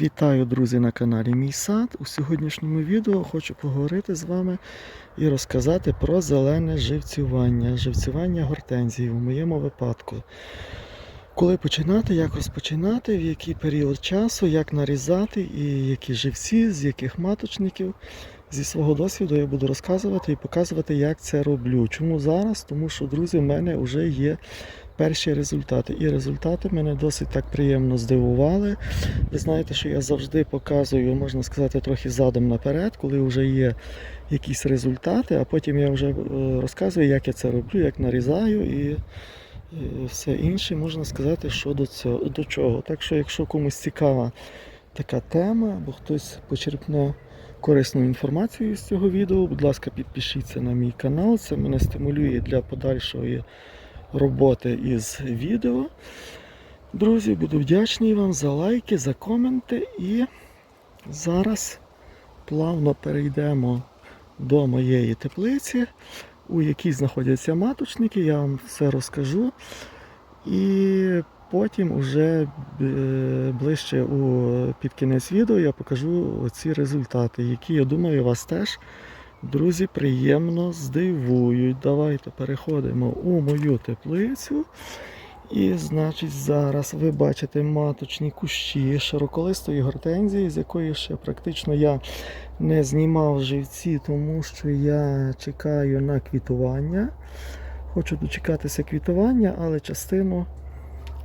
Вітаю, друзі, на каналі Мій Сад. У сьогоднішньому відео хочу поговорити з вами і розказати про зелене живцювання, живцювання гортензії у моєму випадку. Коли починати, як розпочинати, в який період часу, як нарізати і які живці, з яких маточників. Зі свого досвіду я буду розказувати і показувати, як це роблю. Чому зараз? Тому що, друзі, в мене вже є перші результати. І результати мене досить так приємно здивували. Ви знаєте, що я завжди показую, можна сказати, трохи задом наперед, коли вже є якісь результати, а потім я вже е, розказую, як я це роблю, як нарізаю і. і Все інше можна сказати, що до цього до чого. Так що, якщо комусь цікава така тема, або хтось почерпне корисну інформацію з цього відео, будь ласка, підпишіться на мій канал. Це мене стимулює для подальшої роботи із відео. Друзі, буду вдячний вам за лайки, за коменти. І зараз плавно перейдемо до моєї теплиці, у якій знаходяться маточники. Я вам все розкажу. І потім уже е, ближче у, під кінець відео я покажу ці результати, які, я думаю, вас теж, друзі, приємно здивують. Давайте переходимо у мою теплицю. І, значить, зараз ви бачите маточні кущі широколистої гортензії, з якої ще практично я не знімав живці, тому що я чекаю на квітування. Хочу дочекатися квітування, але частину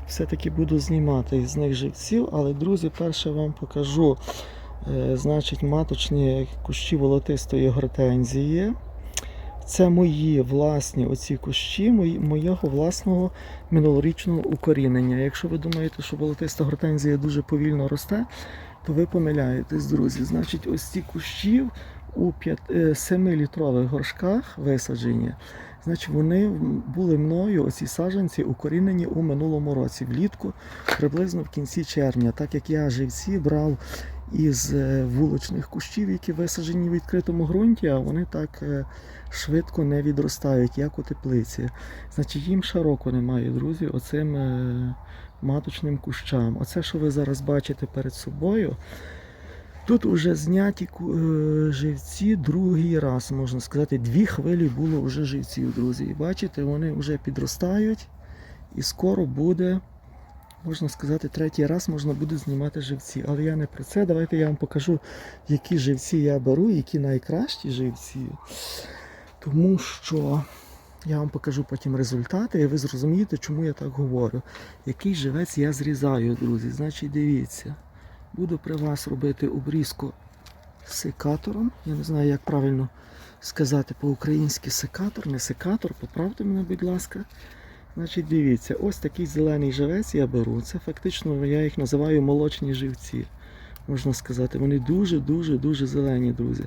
все-таки буду знімати із них живців. Але, друзі, перше вам покажу значить, маточні кущі волотистої гортензії. Це мої власні оці кущі, моєго власного минулорічного укорінення. Якщо ви думаєте, що волотиста гортензія дуже повільно росте, то ви помиляєтесь, друзі. Значить, ось ці кущі у 7-літрових горшках висаджені. Значить, вони були мною, оці саджанці, укорінені у минулому році, влітку, приблизно в кінці червня, так як я живці брав із е, вуличних кущів, які висаджені в відкритому ґрунті, а вони так е, швидко не відростають, як у теплиці. Значить, їм широко немає, друзі, оцим е, маточним кущам. Оце, що ви зараз бачите перед собою. Тут вже зняті живці другий раз, можна сказати, дві хвилі було вже живців, друзі. І бачите, вони вже підростають і скоро буде, можна сказати, третій раз можна буде знімати живці. Але я не про це. Давайте я вам покажу, які живці я беру, які найкращі живці. Тому що я вам покажу потім результати, і ви зрозумієте, чому я так говорю. Який живець я зрізаю, друзі. Значить, дивіться. Буду при вас робити обрізку секатором. Я не знаю, як правильно сказати по-українськи секатор, не секатор, поправте мене, будь ласка. Значить, дивіться, ось такий зелений живець я беру. Це фактично я їх називаю молочні живці. Можна сказати, вони дуже-дуже дуже зелені, друзі.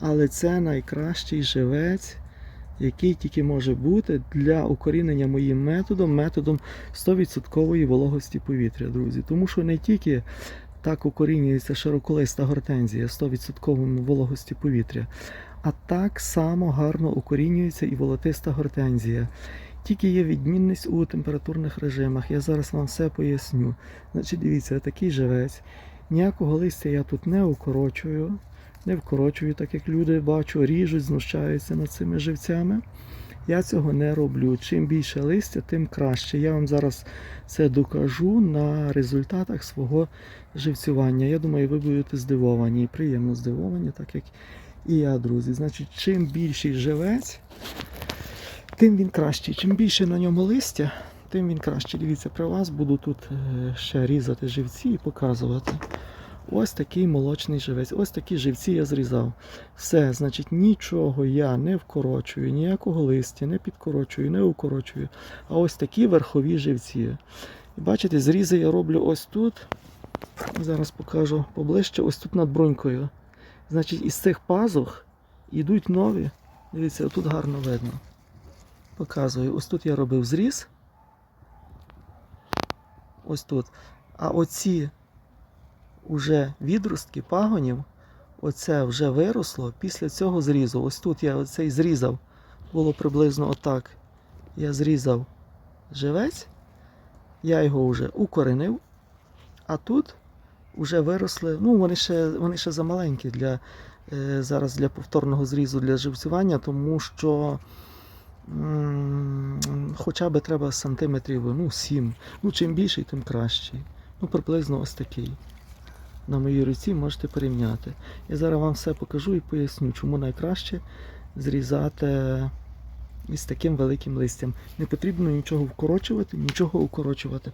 Але це найкращий живець, який тільки може бути для укорінення моїм методом, методом 100% вологості повітря, друзі. Тому що не тільки так укорінюється широколиста гортензія 100% вологості повітря. А так само гарно укорінюється і волотиста гортензія. Тільки є відмінність у температурних режимах. Я зараз вам все поясню. Значить, дивіться, такий живець. Ніякого листя я тут не укорочую, не вкорочую, так як люди бачу, ріжуть, знущаються над цими живцями. Я цього не роблю. Чим більше листя, тим краще. Я вам зараз це докажу на результатах свого живцювання. Я думаю, ви будете здивовані і приємно здивовані, так як і я, друзі. Значить, чим більший живець, тим він кращий. Чим більше на ньому листя, тим він краще. Дивіться, при вас буду тут е, ще різати живці і показувати. Ось такий молочний живець. Ось такі живці я зрізав. Все, значить, нічого я не вкорочую, ніякого листя не підкорочую, не укорочую. А ось такі верхові живці. І бачите, зрізи я роблю ось тут. Зараз покажу поближче, ось тут над бронькою. Значить, із цих пазух йдуть нові. Дивіться, тут гарно видно. Показую. Ось тут я робив зріз. Ось тут. А оці уже відростки пагонів, оце вже виросло після цього зрізу. Ось тут я оцей зрізав. Було приблизно отак. Я зрізав живець, я його вже укоренив. А тут вже виросли. Ну, вони ще, вони ще замаленькі для, е, зараз для повторного зрізу для живцювання, тому що хоча б треба сантиметрів ну, 7. Ну, чим більший, тим кращий. Ну, приблизно ось такий. На моїй руці можете порівняти. Я зараз вам все покажу і поясню, чому найкраще зрізати із таким великим листям. Не потрібно нічого вкорочувати, нічого укорочувати.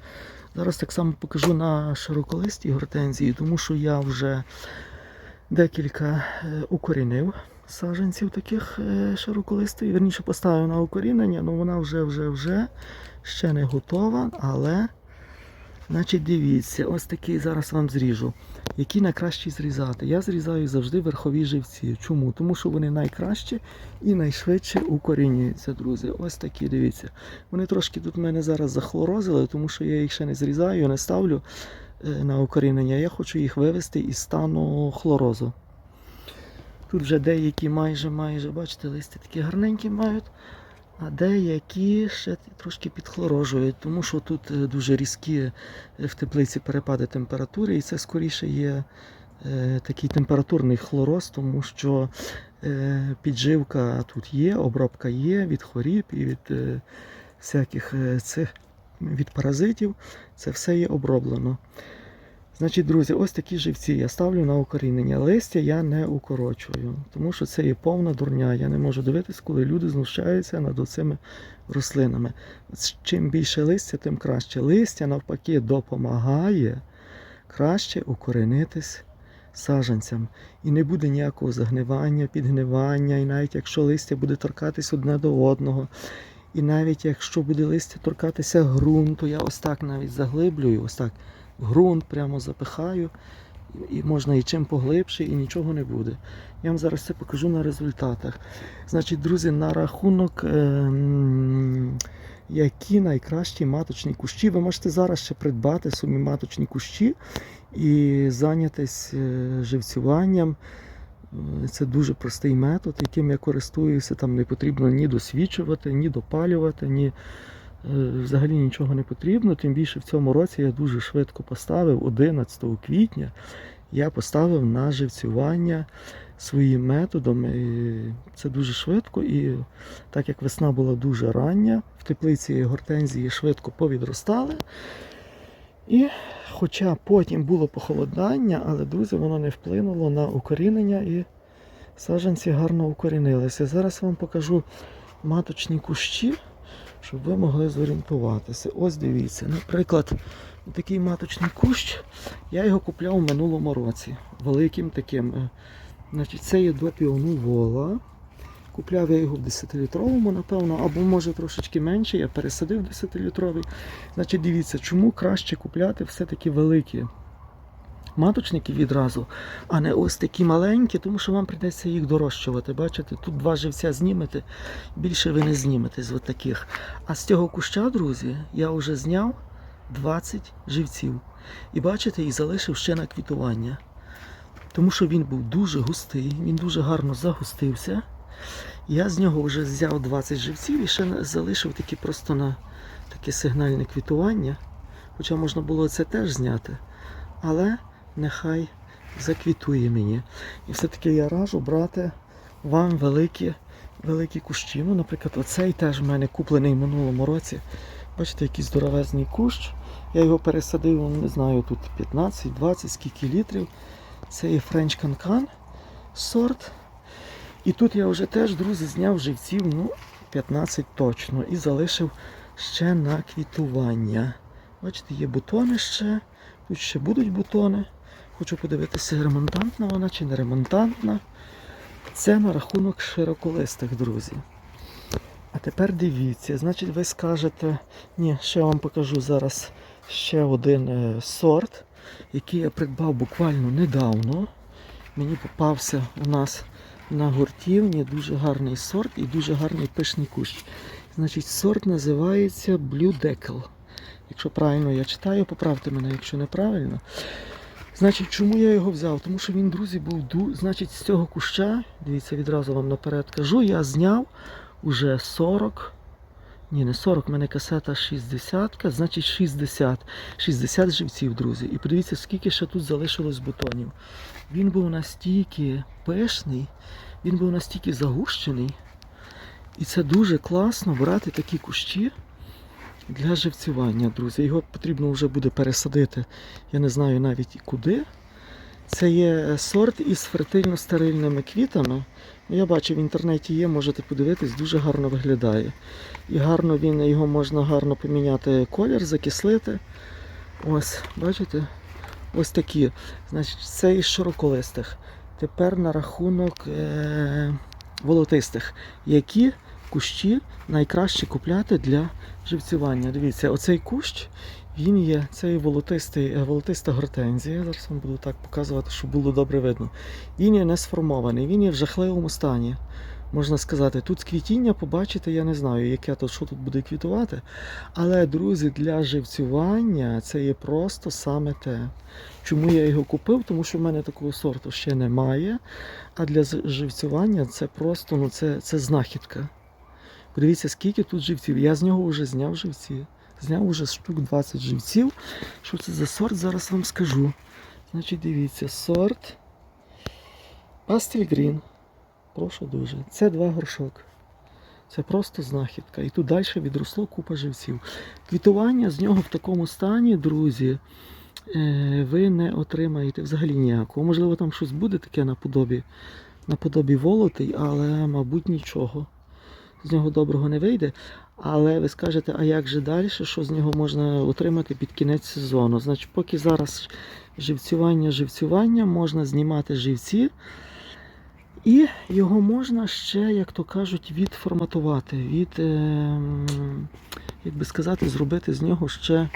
Зараз так само покажу на широколистій гортензії, тому що я вже декілька е, укорінив саджанців таких е, широколистих. Верніше поставив на укорінення, але вона вже вже вже ще не готова, але значить дивіться, ось такий зараз вам зріжу. Які найкраще зрізати? Я зрізаю завжди верхові живці. Чому? Тому що вони найкраще і найшвидше укорінюються, друзі. Ось такі, дивіться. Вони трошки тут мене зараз захлорозили, тому що я їх ще не зрізаю, не ставлю е, на укорінення. Я хочу їх вивести із стану хлорозу. Тут вже деякі майже, майже, бачите, листя такі гарненькі мають, а деякі ще трошки підхлорожують, тому що тут е, дуже різкі е, в теплиці перепади температури, і це скоріше є е, такий температурний хлороз, тому що е, підживка тут є, обробка є від хворіб і від е, всяких е, цих від паразитів. Це все є оброблено. Значить, друзі, ось такі живці я ставлю на укорінення. Листя я не укорочую, тому що це є повна дурня. Я не можу дивитись, коли люди знущаються над цими рослинами. Чим більше листя, тим краще. Листя навпаки допомагає краще укоренитись саджанцям. І не буде ніякого загнивання, підгнивання, і навіть якщо листя буде торкатись одне до одного. І навіть якщо буде листя торкатися ґрунту, я ось так навіть заглиблюю, ось так ґрунт прямо запихаю, і можна і чим поглибше, і нічого не буде. Я вам зараз це покажу на результатах. Значить, друзі, на рахунок, ем, які найкращі маточні кущі, ви можете зараз ще придбати собі маточні кущі і зайнятися е, живцюванням. Е, Це дуже простий метод, яким я користуюся. Там не потрібно ні досвідчувати, ні допалювати, ні взагалі нічого не потрібно. Тим більше в цьому році я дуже швидко поставив 11 квітня. Я поставив на живцювання своїм методом. І це дуже швидко. І так як весна була дуже рання, в теплиці гортензії швидко повідростали. І хоча потім було похолодання, але, друзі, воно не вплинуло на укорінення і саджанці гарно укорінилися. Зараз вам покажу маточні кущі, щоб ви могли зорієнтуватися. Ось дивіться, наприклад, такий маточний кущ, я його купляв у минулому році. Великим таким. е, Значить, це є до піону вола. Купляв я його в 10-літровому, напевно, або може трошечки менше, я пересадив 10-літровий. Значить, дивіться, чому краще купляти все-таки великі маточники відразу, а не ось такі маленькі, тому що вам прийдеться їх дорощувати. Бачите, тут два живця знімете, більше ви не знімете з таких. А з цього куща, друзі, я вже зняв 20 живців. І бачите, і залишив ще на квітування. Тому що він був дуже густий, він дуже гарно загустився. Я з нього вже взяв 20 живців і ще залишив такі просто на таке сигнальне квітування. Хоча можна було це теж зняти. Але нехай заквітує мені. І все-таки я раджу брати вам великі, великі кущі. Ну, наприклад, оцей теж в мене куплений в минулому році. Бачите, який здоровезний кущ. Я його пересадив, не знаю, тут 15-20, скільки літрів. Це є French Cancan сорт. І тут я вже теж, друзі, зняв живців, ну, 15 точно. І залишив ще на квітування. Бачите, є бутони ще. Тут ще будуть бутони. Хочу подивитися, ремонтантна вона чи не ремонтантна. Це на рахунок широколистих, друзі. А тепер дивіться, значить, ви скажете, ні, ще вам покажу зараз ще один е, сорт, який я придбав буквально недавно. Мені попався у нас на гуртівні дуже гарний сорт і дуже гарний пишний кущ. Значить, сорт називається Blue Deckle. Якщо правильно я читаю, поправте мене, якщо неправильно. Значить, чому я його взяв? Тому що він, друзі, був. Значить, з цього куща, дивіться, відразу вам наперед кажу, я зняв уже 40 Ні, не 40, в мене касета 60, значить 60. 60 живців, друзі. І подивіться, скільки ще тут залишилось бутонів. Він був настільки пишний, він був настільки загущений. І це дуже класно брати такі кущі для живцювання, друзі. Його потрібно вже буде пересадити. Я не знаю навіть куди. Це є сорт із фертильно-стерильними квітами. Ну, Я бачу в інтернеті є, можете подивитись, дуже гарно виглядає. І гарно він, його можна гарно поміняти колір, закислити. Ось, бачите? Ось такі. Значить, це із широколистих. Тепер на рахунок е- волотистих. Які кущі найкраще купляти для живцювання? Дивіться, оцей кущ, він є, це є волотистий, е, волотиста гортензія. Зараз вам буду так показувати, щоб було добре видно. Він є не сформований, він є в жахливому стані. Можна сказати, тут квітіння побачите, я не знаю, яке то, що тут буде квітувати. Але, друзі, для живцювання це є просто саме те. Чому я його купив? Тому що в мене такого сорту ще немає. А для живцювання це просто ну, це, це знахідка. Подивіться, скільки тут живців. Я з нього вже зняв живці. Зняв уже штук 20 живців. Що це за сорт, зараз вам скажу. Значить, дивіться, сорт Pastel Green. Прошу дуже. Це два горшок. Це просто знахідка. І тут далі відросло купа живців. Квітування з нього в такому стані, друзі, е, ви не отримаєте взагалі ніякого. Можливо, там щось буде таке наподобі, наподобі волотий, але, мабуть, нічого. З нього доброго не вийде. Але ви скажете, а як же далі, що з нього можна отримати під кінець сезону? Значить, поки зараз живцювання, живцювання, можна знімати живці. І його можна ще, як то кажуть, відформатувати, від, е, як би сказати, зробити з нього ще,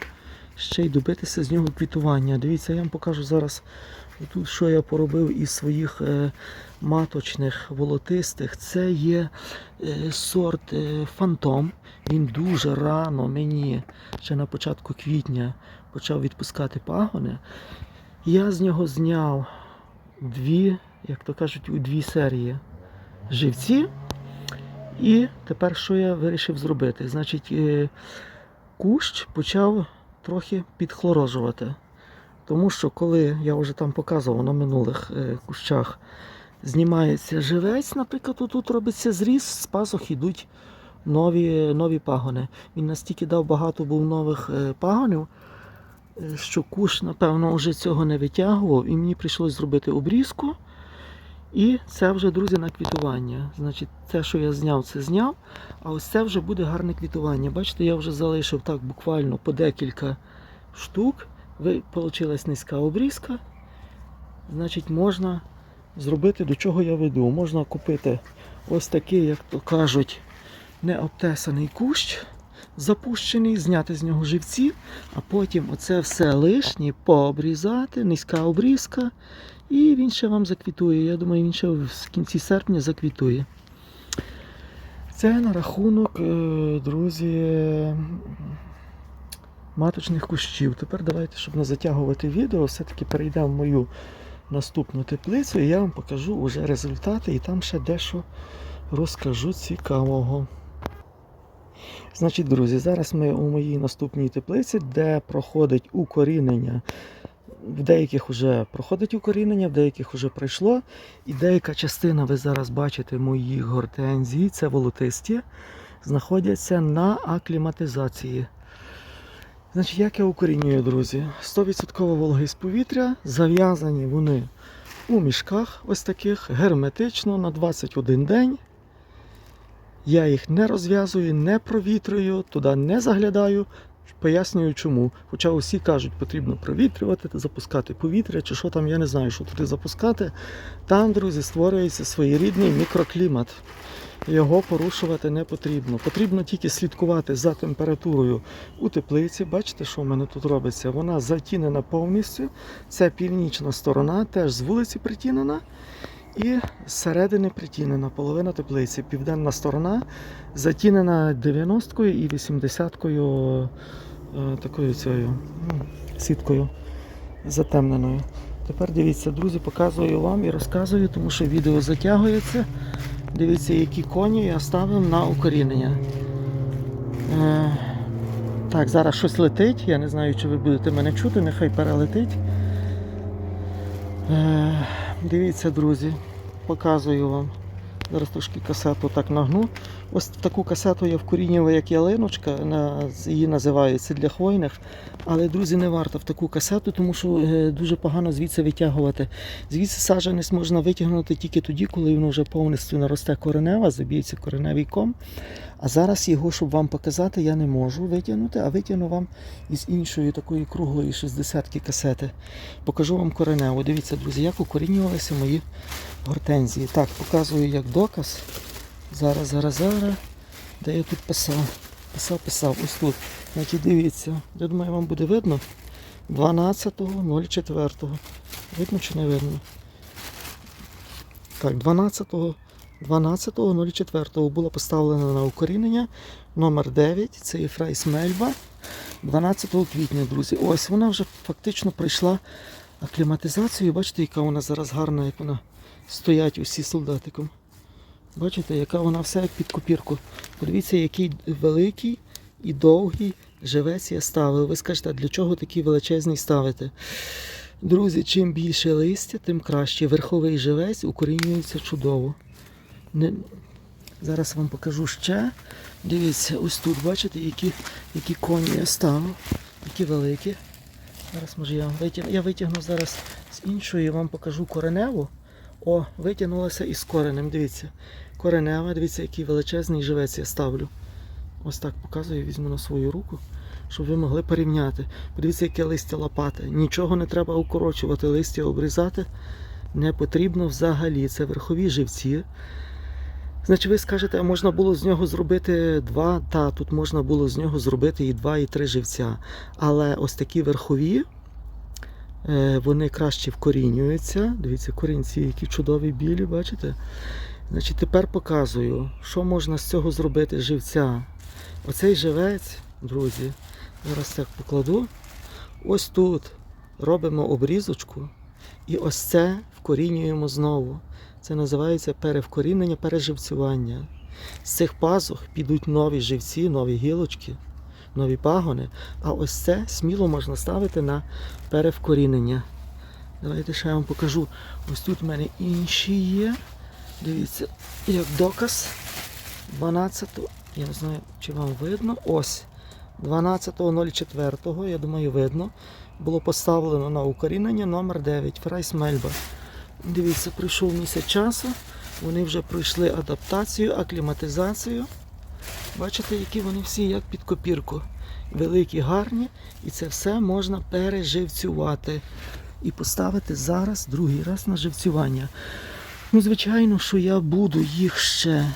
ще й добитися з нього квітування. Дивіться, я вам покажу зараз тут, що я поробив із своїх е, маточних волотистих. Це є е, сорт е, Фантом. Він дуже рано мені, ще на початку квітня, почав відпускати пагони. Я з нього зняв дві, як то кажуть, у дві серії живці. І тепер що я вирішив зробити? Значить, кущ почав трохи підхлорожувати. Тому що коли я вже там показував на минулих е, кущах, знімається живець, наприклад, тут робиться зріз, з пазух йдуть нові, нові пагони. Він настільки дав багато був нових е, пагонів, е, що куш, напевно, вже цього не витягував, і мені прийшлось зробити обрізку. І це вже, друзі, на квітування. Значить, те, що я зняв, це зняв. А ось це вже буде гарне квітування. Бачите, я вже залишив так буквально по декілька штук. Получилась низька обрізка. Значить, можна зробити, до чого я веду. Можна купити ось такий, як то кажуть, необтесаний кущ, запущений, зняти з нього живці, а потім оце все лишнє пообрізати, низька обрізка, і він ще вам заквітує. Я думаю, він ще в кінці серпня заквітує. Це на рахунок, е, друзі, маточних кущів. Тепер давайте, щоб не затягувати відео, все-таки перейдемо в мою наступну теплицю і я вам покажу вже результати і там ще дещо розкажу цікавого. Значить, друзі, зараз ми у моїй наступній теплиці, де проходить укорінення. В деяких вже проходить укорінення, в деяких вже пройшло. І деяка частина, ви зараз бачите, моїх гортензій, це волотисті, знаходяться на акліматизації. Значить, як я укорінюю, друзі? 100% вологість повітря, зав'язані вони у мішках ось таких, герметично на 21 день. Я їх не розв'язую, не провітрюю, туди не заглядаю. Пояснюю чому. Хоча усі кажуть, потрібно провітрювати, запускати повітря, чи що там, я не знаю, що туди запускати. Там, друзі, створюється своєрідний мікроклімат. Його порушувати не потрібно. Потрібно тільки слідкувати за температурою у теплиці. Бачите, що в мене тут робиться? Вона затінена повністю. Це північна сторона, теж з вулиці притінена. І зсередини притінена половина теплиці. Південна сторона затінена 90-кою і 80-кою е, такою цією ну, сіткою затемненою. Тепер дивіться, друзі, показую вам і розказую, тому що відео затягується. Дивіться, які коні я ставив на укорінення. Е, так, зараз щось летить. Я не знаю, чи ви будете мене чути, нехай перелетить. Е, дивіться, друзі, показую вам. Зараз трошки касету так нагну. Ось таку касету я вкорінював, як ялиночка, її називають, для хвойних. Але, друзі, не варто в таку касету, тому що е, дуже погано звідси витягувати. Звідси саджанець можна витягнути тільки тоді, коли воно вже повністю наросте коренева, заб'ється кореневий ком. А зараз його, щоб вам показати, я не можу витягнути, а витягну вам із іншої такої круглої 60-ки касети. Покажу вам кореневу. Дивіться, друзі, як укорінювалися мої гортензії. Так, показую як доказ. Зараз, зараз, зараз. Де я тут писав? Писав, писав. Ось тут. Значить, дивіться. Я думаю, вам буде видно. 12.04. Видно чи не видно? Так, 12 12.04 було поставлено на укорінення номер 9 це є Фрейс Мельба. 12 квітня, друзі. Ось вона вже фактично пройшла акліматизацію. Бачите, яка вона зараз гарна, як вона стоять усі солдатиком. Бачите, яка вона вся як під копірку. Подивіться, який великий і довгий живець я ставив. Ви скажете, а для чого такий величезний ставити? Друзі, чим більше листя, тим краще. Верховий живець укорінюється чудово. Не... Зараз вам покажу ще. Дивіться, ось тут, бачите, які, які коні я ставив, які великі. Зараз може я вам витягну. Я витягну зараз з іншої, вам покажу кореневу. О, витягнулася із коренем. Дивіться. Коренева, дивіться, який величезний живець я ставлю. Ось так показую, візьму на свою руку, щоб ви могли порівняти. Подивіться, яке листя лопати. Нічого не треба укорочувати, листя обрізати не потрібно взагалі. Це верхові живці. Значить, ви скажете, а можна було з нього зробити два, та тут можна було з нього зробити і два, і три живця. Але ось такі верхові, вони краще вкорінюються. Дивіться, корінці, які чудові білі, бачите? Значить, тепер показую, що можна з цього зробити живця. Оцей живець, друзі, зараз так покладу. Ось тут робимо обрізочку, і ось це вкорінюємо знову. Це називається перевкорінення, переживцювання. З цих пазух підуть нові живці, нові гілочки, нові пагони. А ось це сміло можна ставити на перевкорінення. Давайте ще я вам покажу. Ось тут в мене інші є. Дивіться, як доказ 12, я не знаю, чи вам видно. Ось 12.04, я думаю, видно. Було поставлено на укорінення номер 9 Фрайс Мельба. Дивіться, пройшов місяць часу. Вони вже пройшли адаптацію, акліматизацію. Бачите, які вони всі як під копірку. Великі, гарні, і це все можна переживцювати. І поставити зараз другий раз на живцювання. Ну, звичайно, що я буду їх ще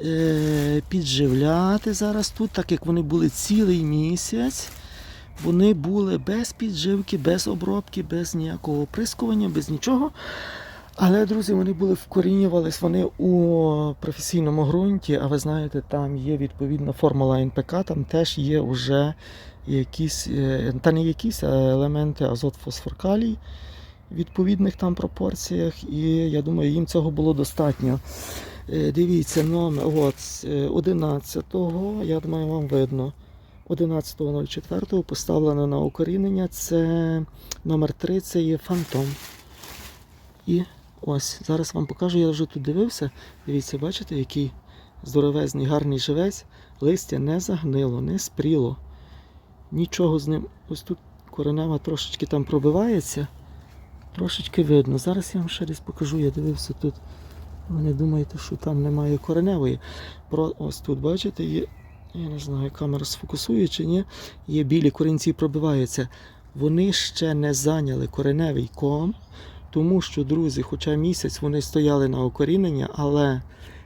е, підживляти зараз тут, так як вони були цілий місяць. Вони були без підживки, без обробки, без ніякого оприскування, без нічого. Але, друзі, вони були вкорінювались вони у професійному ґрунті, а ви знаєте, там є відповідна формула НПК, там теж є вже якісь, е, та не якісь, а елементи азот фосфор калій в відповідних там пропорціях. І я думаю, їм цього було достатньо. Е, Дивіться, номер от, е, 11-го, я думаю, вам видно. 11.04 поставлено на укорінення. Це номер 3 це є фантом. І ось, зараз вам покажу, я вже тут дивився. Дивіться, бачите, який здоровезний, гарний живець. Листя не загнило, не спріло. Нічого з ним. Ось тут коренева трошечки там пробивається. Трошечки видно. Зараз я вам ще десь покажу, я дивився тут. Ви не думаєте, що там немає кореневої. Про, ось тут, бачите, є я не знаю, камера сфокусує чи ні. Є білі корінці пробиваються. Вони ще не зайняли кореневий ком, тому що, друзі, хоча місяць вони стояли на окорінення, але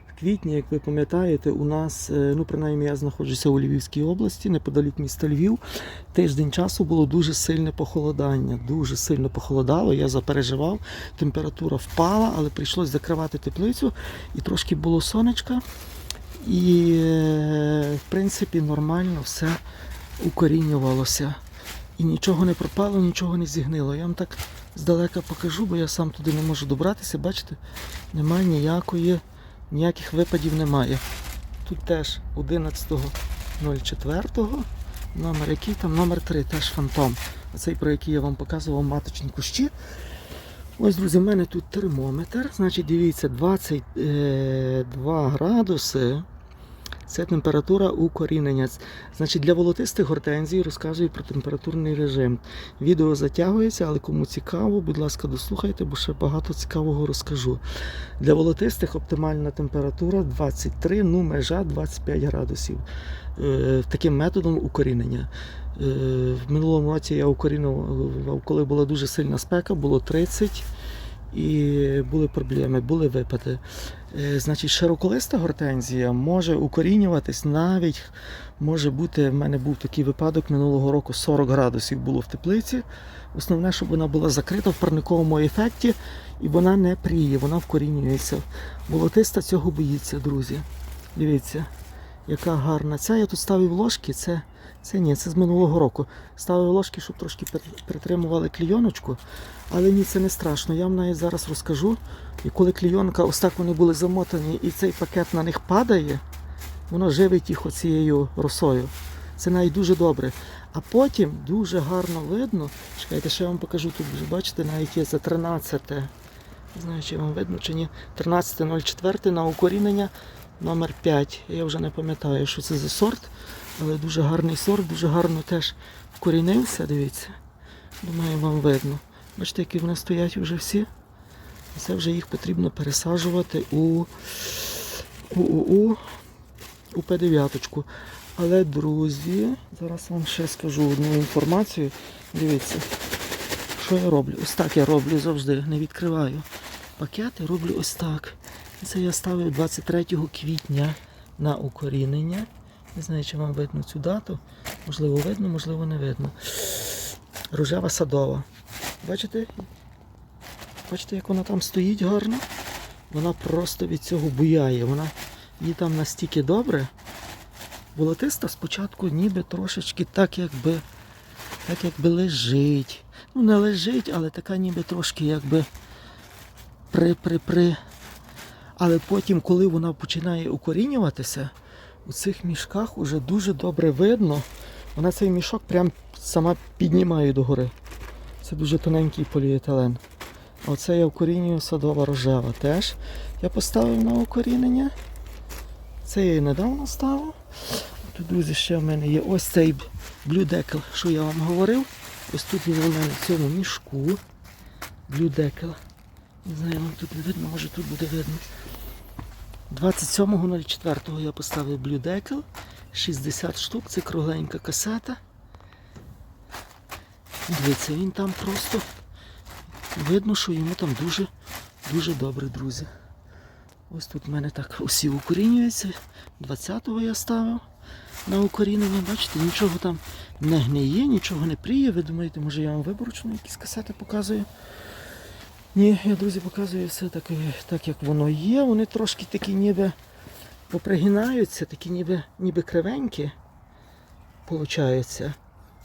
в квітні, як ви пам'ятаєте, у нас, е, ну принаймні я знаходжуся у Львівській області, неподалік міста Львів. Тиждень часу було дуже сильне похолодання. Дуже сильно похолодало. Я запереживав, температура впала, але прийшлось закривати теплицю і трошки було сонечка. І, е, в принципі, нормально все укорінювалося. І нічого не пропало, нічого не зігнило. Я вам так здалека покажу, бо я сам туди не можу добратися. Бачите, немає ніякої, ніяких випадів немає. Тут теж 11 04. Номер який там? Номер 3, теж фантом. Оцей, про який я вам показував маточні кущі. Ось, друзі, в мене тут термометр. Значить, дивіться, 22 градуси. Це температура укорінення. Значить, для волотистих гортензій розказую про температурний режим. Відео затягується, але кому цікаво, будь ласка, дослухайте, бо ще багато цікавого розкажу. Для волотистих оптимальна температура 23, ну межа 25 градусів. Е, таким методом укорінення. Е, в минулому році я укорінював, коли була дуже сильна спека, було 30 і були проблеми, були випади. Е, Значить, широколиста гортензія може укорінюватись навіть, може бути, в мене був такий випадок минулого року 40 градусів було в теплиці. Основне, щоб вона була закрита в парниковому ефекті і вона не пріє, вона вкорінюється. Волотиста цього боїться, друзі. Дивіться, яка гарна. Ця я тут ставив ложки, це, це ні, це з минулого року. Ставив ложки, щоб трошки притримували клійоночку. Але ні, це не страшно. Я вам навіть зараз розкажу. І коли клійонка, ось так вони були замотані, і цей пакет на них падає, воно живить їх оцією росою. Це навіть дуже добре. А потім дуже гарно видно. Чекайте, ще я вам покажу тут, вже бачите, навіть є за 13. Не знаю, чи вам видно чи ні. 13.04 на укорінення номер 5. Я вже не пам'ятаю, що це за сорт, але дуже гарний сорт, дуже гарно теж вкорінився, дивіться. Думаю, вам видно. Бачите, які вони стоять вже всі. Це вже їх потрібно пересаджувати у, у, у, у, у П9. Але, друзі, зараз вам ще скажу одну інформацію. Дивіться, що я роблю. Ось так я роблю завжди, не відкриваю пакети, роблю ось так. Це я ставив 23 квітня на укорінення. Не знаю, чи вам видно цю дату. Можливо, видно, можливо, не видно. Рожева садова. Бачите? Бачите, як вона там стоїть гарно? Вона просто від цього буяє. Вона їй там настільки добре. Волотиста спочатку ніби трошечки так, якби, так якби лежить. Ну, не лежить, але така ніби трошки якби при-при-при. Але потім, коли вона починає укорінюватися, у цих мішках уже дуже добре видно. Вона цей мішок прям сама піднімає догори. Це дуже тоненький поліетилен. Оце я укорінюю садова рожева теж. Я поставив на укорінення. Це я недавно ставив. Тут, друзі, ще в мене є ось цей Decal, що я вам говорив. Ось тут він у мене в цьому мішку. Decal. Не знаю, вам тут не видно, може тут буде видно. 27.04 я поставив Decal. 60 штук, це кругленька касета. Дивіться, він там просто видно, що йому там дуже, дуже добре, друзі. Ось тут в мене так усі укорінюються. 20-го я ставив на укорінення. Бачите, нічого там не гниє, нічого не пріє. Ви думаєте, може я вам виборочно якісь касети показую? Ні, я, друзі, показую все так, е, так як воно є. Вони трошки такі ніби попригинаються, такі ніби, ніби кривенькі. Получаються.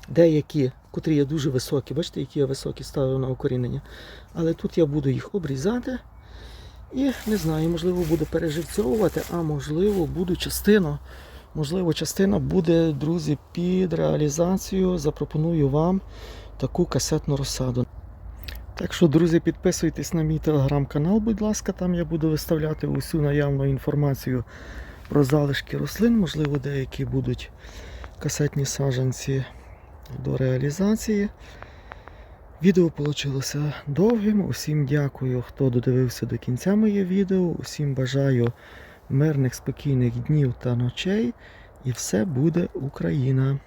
Деякі, котрі є дуже високі, бачите, які я високі ставив на укорінення. Але тут я буду їх обрізати. І не знаю, можливо, буду переживцьовувати, а можливо, буду частину. Можливо, частина буде, друзі, під реалізацію. Запропоную вам таку касетну розсаду. Так що, друзі, підписуйтесь на мій телеграм-канал, будь ласка, там я буду виставляти усю наявну інформацію про залишки рослин, можливо, деякі будуть касетні саджанці до реалізації. Відео вийшло довгим. Усім дякую, хто додивився до кінця моє відео. Усім бажаю мирних, спокійних днів та ночей. І все буде Україна!